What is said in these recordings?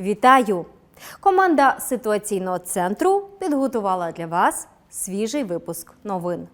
Вітаю! Команда ситуаційного центру підготувала для вас свіжий випуск новин.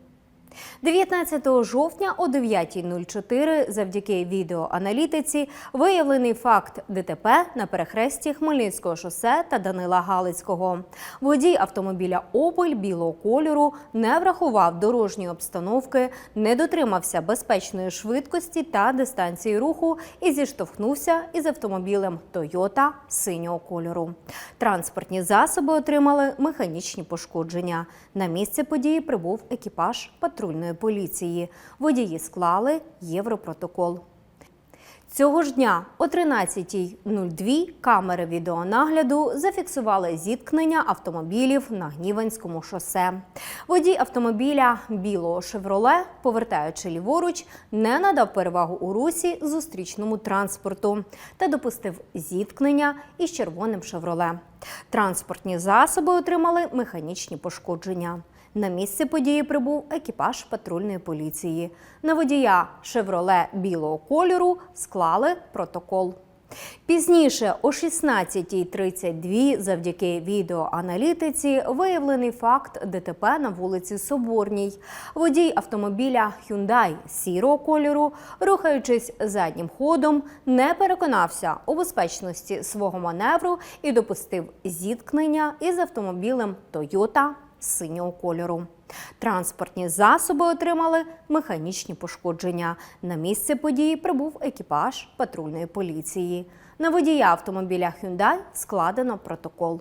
19 жовтня о 9.04 завдяки відеоаналітиці виявлений факт ДТП на перехресті Хмельницького шосе та Данила Галицького. Водій автомобіля Опель білого кольору не врахував дорожньої обстановки, не дотримався безпечної швидкості та дистанції руху і зіштовхнувся із автомобілем Toyota синього кольору. Транспортні засоби отримали механічні пошкодження. На місце події прибув екіпаж патрульної поліції. Водії склали європротокол. Цього ж дня о 13.02 камери відеонагляду зафіксували зіткнення автомобілів на Гніванському шосе. Водій автомобіля білого «Шевроле», повертаючи ліворуч, не надав перевагу у русі зустрічному транспорту та допустив зіткнення із червоним «Шевроле». Транспортні засоби отримали механічні пошкодження. На місце події прибув екіпаж патрульної поліції. На водія «Шевроле» білого кольору склали протокол. Пізніше о 16.32 завдяки відеоаналітиці виявлений факт ДТП на вулиці Соборній. Водій автомобіля Hyundai сірого кольору, рухаючись заднім ходом, не переконався у безпечності свого маневру і допустив зіткнення із автомобілем Toyota синього кольору. Транспортні засоби отримали механічні пошкодження. На місце події прибув екіпаж патрульної поліції. На водія автомобіля Hyundai складено протокол.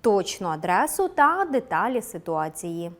точну адресу та деталі ситуації.